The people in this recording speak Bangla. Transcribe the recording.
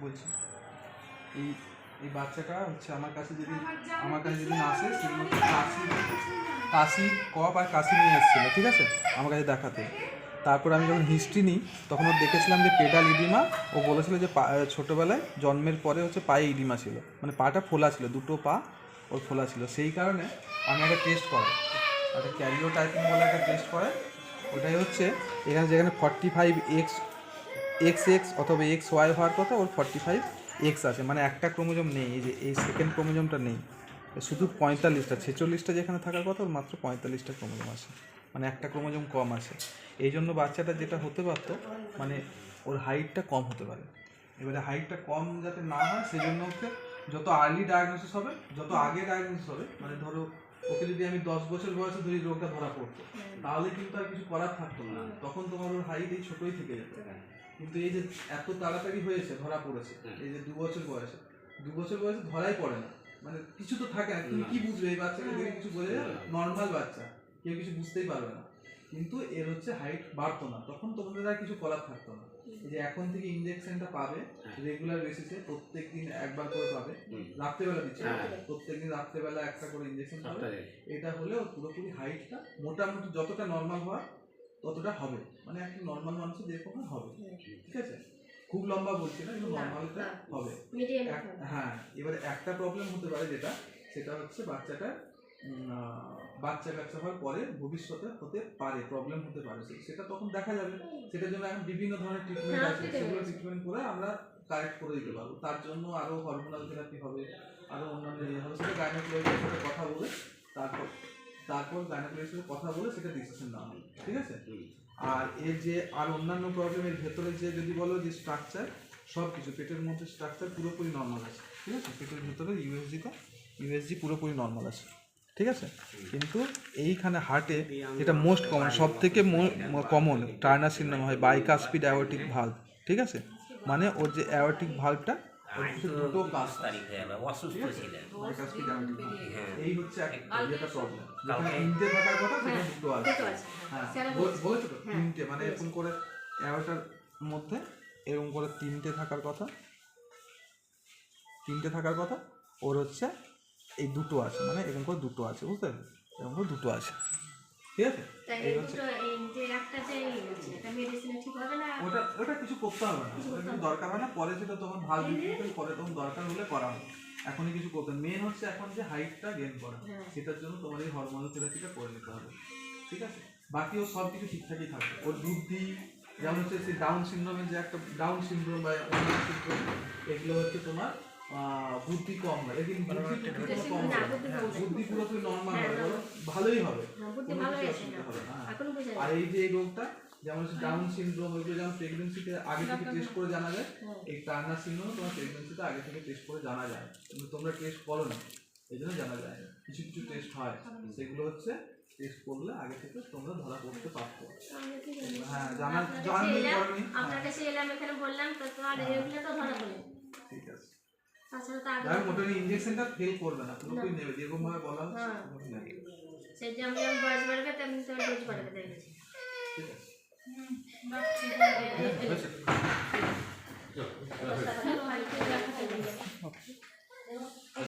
বলছি। এই এই বাচ্চাটা হচ্ছে আমার কাছে যেদিন আমার কাছে যেদিন আসে সেদিন কাশি কাশি কপ আর কাশি নিয়ে এসেছিল ঠিক আছে? আমার কাছে দেখাতে। তারপর আমি যখন হিস্ট্রি নিই তখন ওর দেখেছিলাম যে পেডাল ইডিমা ও বলেছিল যে পা- ছোটোবেলায় জন্মের পরে হচ্ছে পায়ে ইডিমা ছিল মানে পাটা ফোলা ছিল দুটো পা ওর ফোলা ছিল। সেই কারণে আমি একটা টেস্ট করাই। একটা ক্যারিও টাইপিং বলে একটা টেস্ট করাই। ওটাই হচ্ছে এখানে যেখানে forty five X X X অথবা এক্স ওয়াই হওয়ার কথা ওর ফর্টি ফাইভ এক্স আছে। মানে একটা ক্রোমোজোম নেই, এই যে এই সেকেন্ড ক্রোমোজোমটা নেই। শুধু পঁয়তাল্লিশটা, ছেচল্লিশটা যেখানে থাকার কথা ওর মাত্র পঁয়তাল্লিশটা ক্রোমোজোম আছে। মানে একটা ক্রোমোজোম কম আছে। এই জন্য বাচ্চাটা যেটা হতে পারতো মানে ওর হাইটটা কম হতে পারে। এবারে হাইটটা কম যাতে না হয় সেই জন্য ওকে যত আর্লি ডায়াগনোসিস হবে, যত আগে ডায়াগনোসিস হবে মানে ধরো ওকে যদি আমি দশ বছর বয়সে ধরি রোগটা ধরা পড়তো, তাহলে কিন্তু আর কিছু করার থাকতো না। তখন তোমার ওর হাইট এই ছোটই থেকে যেত। কিন্তু এই যে এত তাড়াতাড়ি হয়েছে ধরা পড়েছে এই যে দু বছর বয়সে দু বছর বয়সে ধরাই পড়ে না। মানে কিছু তো থাকে না তুমি কি বুঝবে? এই বাচ্চাকে দেখে কিছু বোঝা যাবে নর্মাল বাচ্চা কেউ কিছু বুঝতেই পারবে না। কিন্তু এর হচ্ছে হাইট বাড়তো না। তখন তোমাদের আর কিছু করার থাকতো না। যে এখন থেকে ইনজেকশনটা পাবে রেগুলার বেসিসে প্রত্যেক দিন একবার করে পাবে। রাত্রেবেলা দিচ্ছে। হ্যাঁ। প্রত্যেক দিন রাত্রেবেলা একটা করে ইনজেকশন পাবে। এটা হলে পুরোপুরি হাইটটা মোটামুটি যতটা নর্মাল হয় ততটা হবে মানে একটা নর্মাল মানুষের যেরকম হবে। ঠিক আছে? খুব লম্বা বলছি না কিন্তু নর্মালটা হবে। হ্যাঁ এবারে একটা প্রবলেম হতে পারে যেটা সেটা হচ্ছে বাচ্চাটা বাচ্চা কাচ্চা হওয়ার পরে ভবিষ্যতে হতে পারে প্রবলেম হতে পারে। সেটা তখন দেখা যাবে। সেটার জন্য এখন বিভিন্ন ধরনের ট্রিটমেন্ট হ্যাঁ, আছে। সেগুলো ট্রিটমেন্ট করে আমরা কারেক্ট করে দিতে পারব। তার জন্য আরও হরমোনাল থেরাপি হবে আরও অন্যান্য ইয়ে হবে। সেটা গাইনোকোলজির সাথে কথা বলে তারপর তারপর গাইনোকোলজির সাথে কথা বলে সেটা ডিসিশন নেওয়া হবে ঠিক আছে? আর এর যে আর অন্যান্য প্রবলেমের ভেতরে যে যদি বলো যে স্ট্রাকচার সব কিছু পেটের মধ্যে স্ট্রাকচার পুরোপুরি নর্মাল আছে ঠিক আছে? পেটের ভেতরে ইউএসজিটা ইউএসজি পুরোপুরি নর্মাল আছে ঠিক আছে? কিন্তু এইখানে হার্টে যেটা মোস্ট কমন সব থেকে কমন টার্নার সিন্ড্রোম হয় বাইকাস্পিড অ্যাওয়ার্টিক ভাল্ব ঠিক আছে? মানে ওর যে অ্যাওয়ার্টিক ভাল্বটা দুটো পাঁচ তারিখ হয়ে। অসুস্থ ছিলেন। হ্যাঁ। এই হচ্ছে একটা প্রবলেম তিনটে থাকার কথা হ্যাঁ, দুটো আছে। হ্যাঁ। বলছে। তো হ্যাঁ, তিনটে মানে এরকম করে এগারোটার মধ্যে এরকম করে তিনটে থাকার কথা? তিনটে থাকার কথা? ওর হচ্ছে এই দুটো আছে মানে এরকম করে দুটো আছে বুঝতে পারলে এরকম করে দুটো আছে। ঠিক আছে? তাই এই এই হচ্ছে দুটো এই যে একটা যে এই আছে, এটা মেডিসিনে ঠিক হবে না? ওটা ওটা কিছু করতে হবে না। ওটা দরকার হয় না পরে সেটা তখন ভালো বিক্রি পরে তখন দরকার হলে করা হবে। এখনই কিছু করতে মেন হচ্ছে এখন যে হাইটটা গেন করা। হ্যাঁ। সেটার জন্য তোমার এই হরমোনাল থেরাপিটা করে নিতে হবে। ঠিক আছে? বাকি ও সব কিছু ঠিকঠাকই থাকবে। ওর বুদ্ধি যেমন হচ্ছে সেই ডাউন সিনড্রোমের যে একটা ডাউন সিনড্রোম বা সিনড্রোম এগুলো হচ্ছে তোমার আহ, বুদ্ধি কম হয়। এদিন বুদ্ধি কম হ্যাঁ, বুদ্ধি পুরোপুরি নর্মাল হ্যাঁ, হবে ভালোই হবে। হ্যাঁ, হ্যাঁ। আর এই যে এই রোগটা যেমন হচ্ছে ডাউন সিনড্রোম ওইগুলো যেমন প্রেগনেন্সিতে আগে থেকে টেস্ট করে জানা যায় হ্যাঁ। এই টার্নার সিনড্রোম তোমার প্রেগনেন্সিতে আগে থেকে টেস্ট করে জানা যায়। কিন্তু তোমরা টেস্ট করো না এই জন্য জানা যায় কিছু কিছু টেস্ট হয়। সেগুলো হচ্ছে টেস্ট করলে আগে থেকে তোমরা ধরা পড়তে পারতো? হ্যাঁ আপনার কাছে এলাম, করনি। আপনার কাছে এলাম এখানে বললাম তো তোমার এগুলো তো ধরা পড়ে। ঠিক আছে। তাছাড়া তো আগে ওটা ইঞ্জেকশনটা ফেল করবে না পুরোপুরি নেবে। যেরকম ভাবে বলা হচ্ছে হ্যাঁ। সে যেমন যেমন বয়স বাড়বে তেমনি তোমার ডোজ বাড়বে দেখেছি ঠিক আছে।